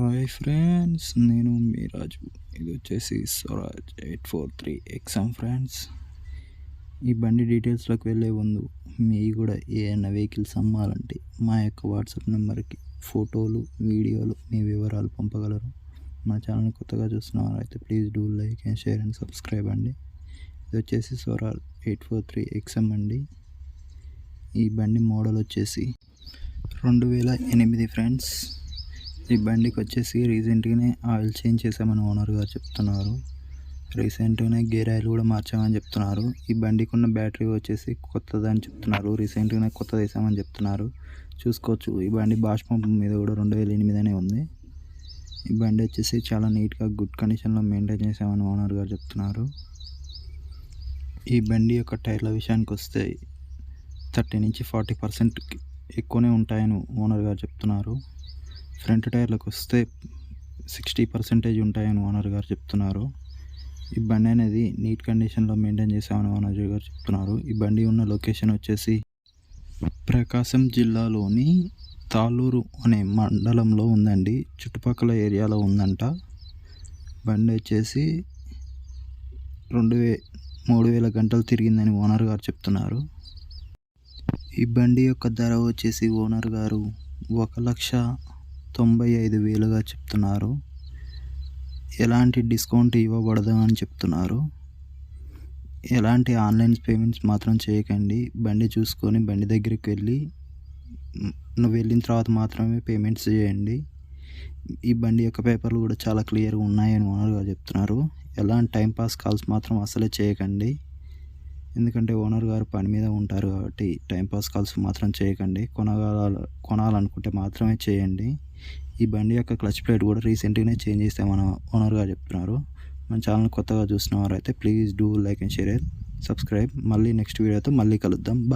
Hi friends నేను మీ రాజు. ఇది వచ్చేసి Swaraj eight four three exam friends. ఈ బండి డీటెయిల్స్లోకి వెళ్ళే ముందు మీ కూడా ఏమైనా వెహికల్స్ అమ్మాలంటే మా యొక్క వాట్సాప్ నెంబర్కి ఫోటోలు వీడియోలు మీ వివరాలు పంపగలరు. మా ఛానల్ కొత్తగా చూస్తున్న అయితే please do like and share and subscribe అండి. ఇది వచ్చేసి Swaraj eight four three XM అండి. ఈ బండి మోడల్ వచ్చేసి రెండు వేల ఎనిమిది ఫ్రెండ్స్. ఈ బండికి వచ్చేసి రీసెంట్గానే ఆయిల్ చేంజ్ చేసామని ఓనర్ గారు చెప్తున్నారు. రీసెంట్గానే గేర్ ఆయిల్ కూడా మార్చామని చెప్తున్నారు. ఈ బండికి ఉన్న బ్యాటరీ వచ్చేసి కొత్తదని చెప్తున్నారు. రీసెంట్గానే కొత్తది వేసామని చెప్తున్నారు. చూసుకోవచ్చు. ఈ బండి బాష్ పంప్ మీద కూడా రెండు వేల ఎనిమిదనే ఉంది. ఈ బండి వచ్చేసి చాలా నీట్గా గుడ్ కండిషన్లో మెయింటైన్ చేసామని ఓనర్ గారు చెప్తున్నారు. ఈ బండి యొక్క టైర్ల విషయానికి వస్తే థర్టీ నుంచి ఫార్టీ పర్సెంట్ ఎక్కువనే ఉంటాయని ఓనర్ గారు చెప్తున్నారు. ఫ్రంట్ టైర్లకు వస్తే సిక్స్టీ పర్సెంటేజ్ ఉంటాయని ఓనర్ గారు చెప్తున్నారు. ఈ బండి అనేది నీట్ కండిషన్లో మెయింటైన్ చేసామని ఓనర్ గారు చెప్తున్నారు. ఈ బండి ఉన్న లొకేషన్ వచ్చేసి ప్రకాశం జిల్లాలోని తాళూరు అనే మండలంలో ఉందండి. చుట్టుపక్కల ఏరియాలో ఉందంట. బండి వచ్చేసి రెండు వే మూడు వేల గంటలు తిరిగిందని ఓనర్ గారు చెప్తున్నారు. ఈ బండి యొక్క ధర వచ్చేసి ఓనర్ గారు ఒక లక్ష తొంభై ఐదు వేలుగా చెప్తున్నారు. ఎలాంటి డిస్కౌంట్ ఇవ్వబడదు అని చెప్తున్నారు. ఎలాంటి ఆన్లైన్ పేమెంట్స్ మాత్రం చేయకండి. బండి చూసుకొని బండి దగ్గరికి వెళ్ళి నువ్వు వెళ్ళిన తర్వాత మాత్రమే పేమెంట్స్ చేయండి. ఈ బండి యొక్క పేపర్లు కూడా చాలా క్లియర్గా ఉన్నాయని ఓనర్ గారు చెప్తున్నారు. ఎలాంటి టైంపాస్ కాల్స్ మాత్రం అసలే చేయకండి. ఎందుకంటే ఓనర్ గారు పని మీద ఉంటారు కాబట్టి టైంపాస్ కాల్స్ మాత్రం చేయకండి. కొనగాల కొనాలనుకుంటే మాత్రమే చేయండి. ఈ బండి యొక్క క్లచ్ ప్లేట్ కూడా రీసెంట్గానే చేంజ్ చేస్తామని ఓనర్ చెప్తున్నారు. మన ఛానల్ కొత్తగా చూసిన వారైతే please do like and share subscribe. మళ్ళీ నెక్స్ట్ వీడియోతో మళ్ళీ కలుద్దాం.